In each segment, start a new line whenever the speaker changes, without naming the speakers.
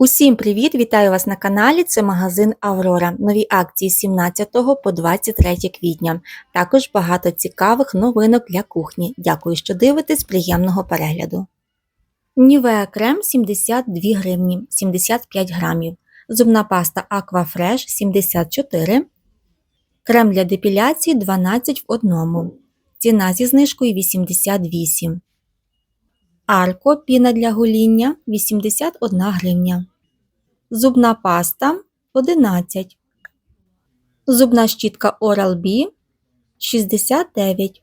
Усім привіт! Вітаю вас на каналі. Це магазин Аврора. Нові акції з 17 по 23 квітня. Також багато цікавих новинок для кухні. Дякую, що дивитесь. Приємного перегляду. Нівеа крем 72 гривні 75 грамів. Зубна паста Aquafresh 74. Крем для депіляції 12 в одному. Ціна зі знижкою 88. Арко піна для гоління 81 гривня. Зубна паста 11. Зубна щітка Oral-B 69.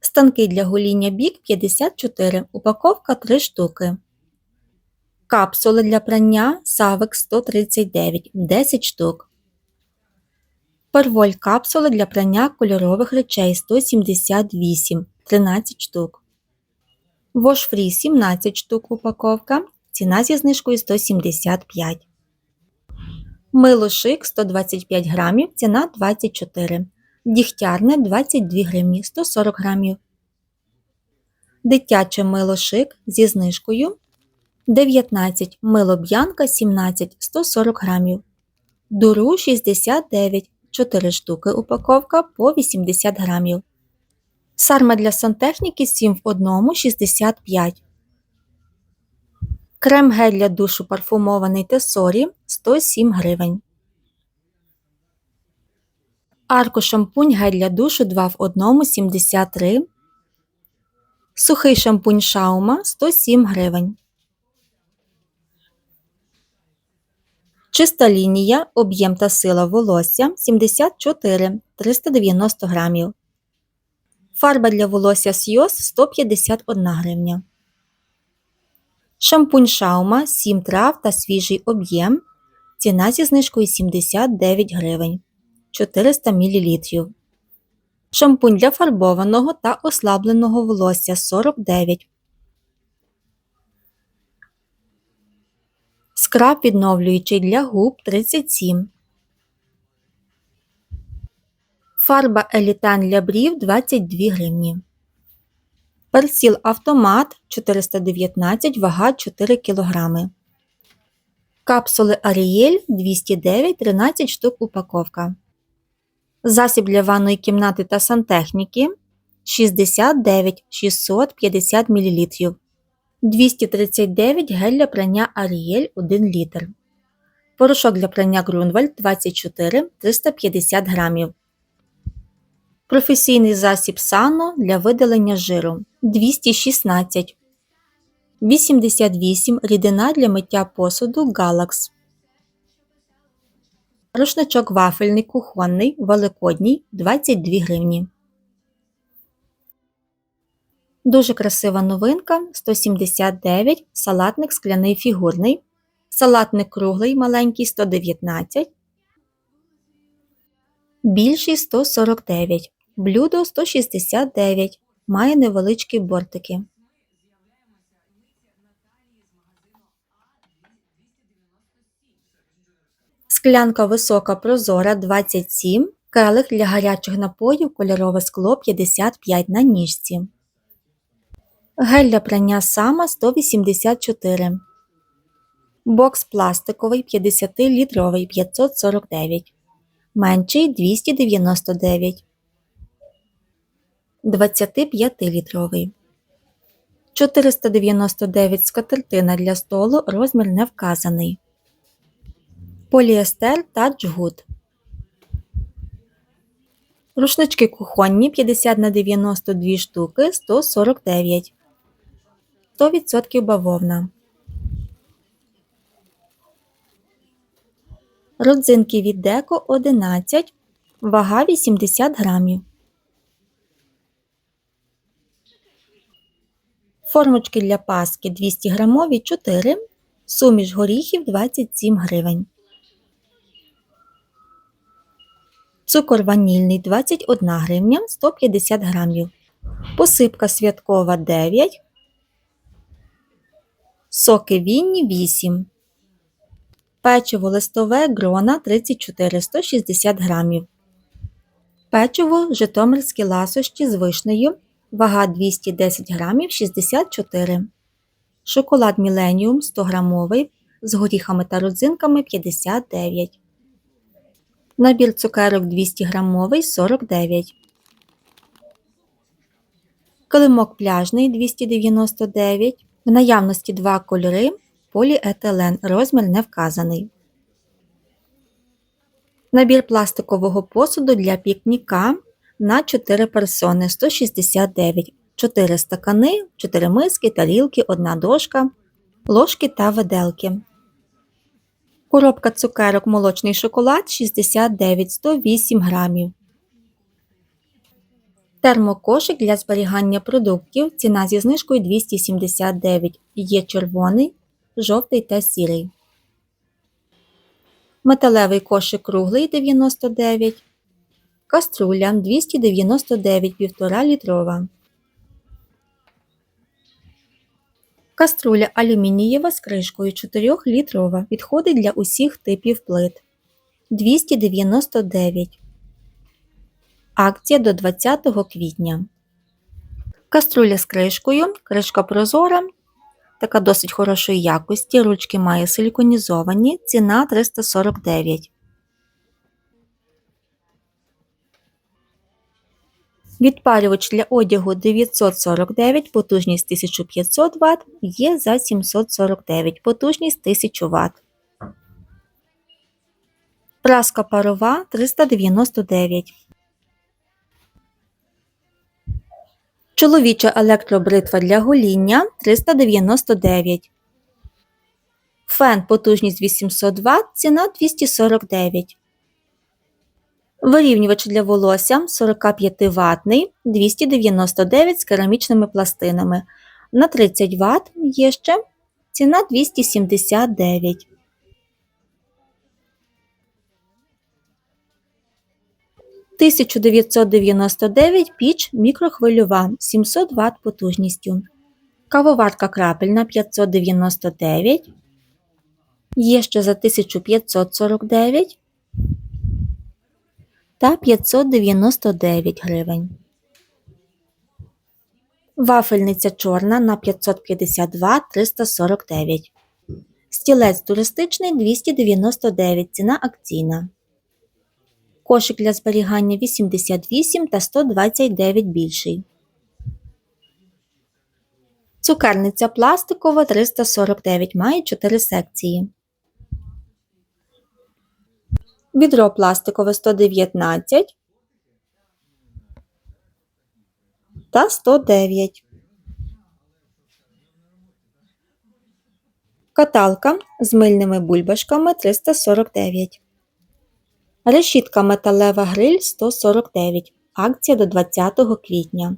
Станки для гоління бік 54. Упаковка 3 штуки. Капсули для прання Савек 139 10 штук. Перволь капсули для прання кольорових речей 178 13 штук. Free 17 штук упаковка. Ціна зі знижкою 175. Мило шик 125 грамів. Ціна 24. Дігтярне 22 гривні 140 грамів. Дитяче мило шик зі знижкою 19. Мило б'янка 17 140 грамів. Дуру 69 4 штуки упаковка по 80 грамів. Сарма для сантехніки 7 в 1 65. Крем гель для душу парфумований Тесорі 107 гривень. Арко шампунь гель для душу 2 в 1 73. Сухий шампунь шаума 107 гривень. Чиста лінія, об'єм та сила волосся 74 390 грамів. Фарба для волосся Сйоз 151 гривня. Шампунь Шаума 7 трав та свіжий об'єм. Ціна зі знижкою 79 гривень 400 мл. Шампунь для фарбованого та ослабленого волосся 49. Скраб відновлюючий для губ 37. Фарба Елітан для брів 22 гривні. Персіл автомат 419, вага 4 кг. Капсули Арієль 209 13 штук упаковка. Засіб для ванної кімнати та сантехніки 69 650 мл. 239 гель для прання Арієль 1 літр. Порошок для прання Грунвальд 24 350 грамів. Професійний засіб Сано для видалення жиру 216. 88 рідина для миття посуду Galax. Рушничок вафельний кухонний великодній 22 гривні. Дуже красива новинка 179 салатник скляний фігурний. Салатник круглий маленький 119. Більший 149. Блюдо 169. Має невеличкі бортики. Склянка висока прозора 27. Келих для гарячих напоїв кольорове скло 55 на ніжці. Гель для прання сама 184. Бокс пластиковий 50-літровий 549. Менший 299. 25-літровий. 499 скатертина для столу розмір не вказаний. Поліестер та джгут. Рушнички кухонні 50 на 92 штуки 149. 100% бавовна. Родзинки від деко 11. Вага 80 грамів. Формочки для паски 200 грамові 4, суміш горіхів 27 гривень. Цукор ванільний 21 гривня 150 грамів. Посипка святкова 9. Соки вінні 8. Печиво листове грона 34 160 грамів. Печиво житомирські ласощі з вишнею Вага 210 грамів 64. Шоколад Міленіум 100 грамовий з горіхами та родзинками 59. Набір цукерок 200 грамовий 49. Килимок пляжний 299. В наявності два кольори. Поліетилен. Розмір не вказаний. Набір пластикового посуду для пікніка на 4 персони 169. 4 стакани, 4 миски, тарілки, одна дошка, ложки та виделки. Коробка цукерок молочний шоколад 69 108 грамів. Термокошик для зберігання продуктів. Ціна зі знижкою 279. Є червоний, жовтий та сірий. Металевий кошик круглий 99. Каструля 299 1,5 літрова. Каструля алюмінієва з кришкою 4 літрова. Підходить для усіх типів плит. 299. Акція до 20 квітня. Каструля з кришкою. Кришка прозора. Така досить хорошої якості. Ручки має силіконізовані. Ціна 349. Відпалювач для одягу 949, потужність 1500 Вт, є за 749, потужність 1000 Вт. Праска парова 399. Чоловіча електробритва для гоління 399. Фен потужність 800 Вт, ціна 249. Вирівнювач для волосся 45 ватний 299 з керамічними пластинами. На 30 Вт є ще ціна 279. «1999 піч мікрохвильова 700 Вт потужністю. Кавоварка крапельна 599. Є ще за 1549 та 599 гривень. Вафельниця чорна на 552 349. Стілець туристичний 299 ціна акційна. Кошик для зберігання 88 та 129 більший. Цукерниця пластикова 349 має 4 секції. Відро пластикове 119 та 109. Каталка з мильними бульбашками 349. Решітка металева гриль 149. Акція до 20 квітня.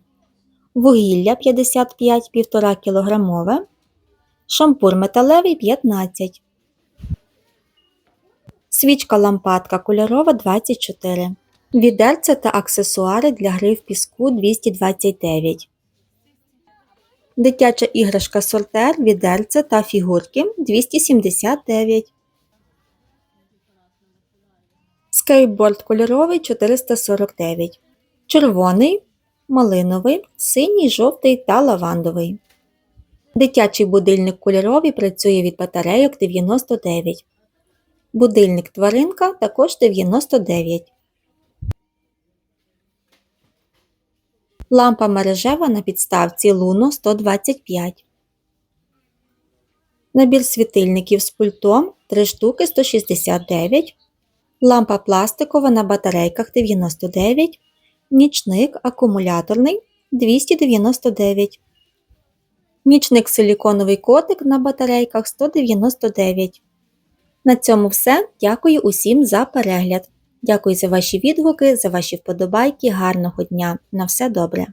Вугілля 55 1,5 кг. Шампур металевий 15 Свічка лампадка кольорова 24. Відерце та аксесуари для гри в піску 229. Дитяча іграшка сортер, відерце та фігурки 279. Скейтборд кольоровий 449. Червоний, малиновий, синій, жовтий та лавандовий. Дитячий будильник кольоровий працює від батарейок 99. Будильник тваринка також 99. Лампа мережева на підставці Луно 125. Набір світильників з пультом 3 штуки 169. Лампа пластикова на батарейках 99. Нічник акумуляторний 299. Нічник силіконовий котик на батарейках 199. На цьому все. Дякую усім за перегляд. Дякую за ваші відгуки, за ваші вподобайки. Гарного дня. На все добре!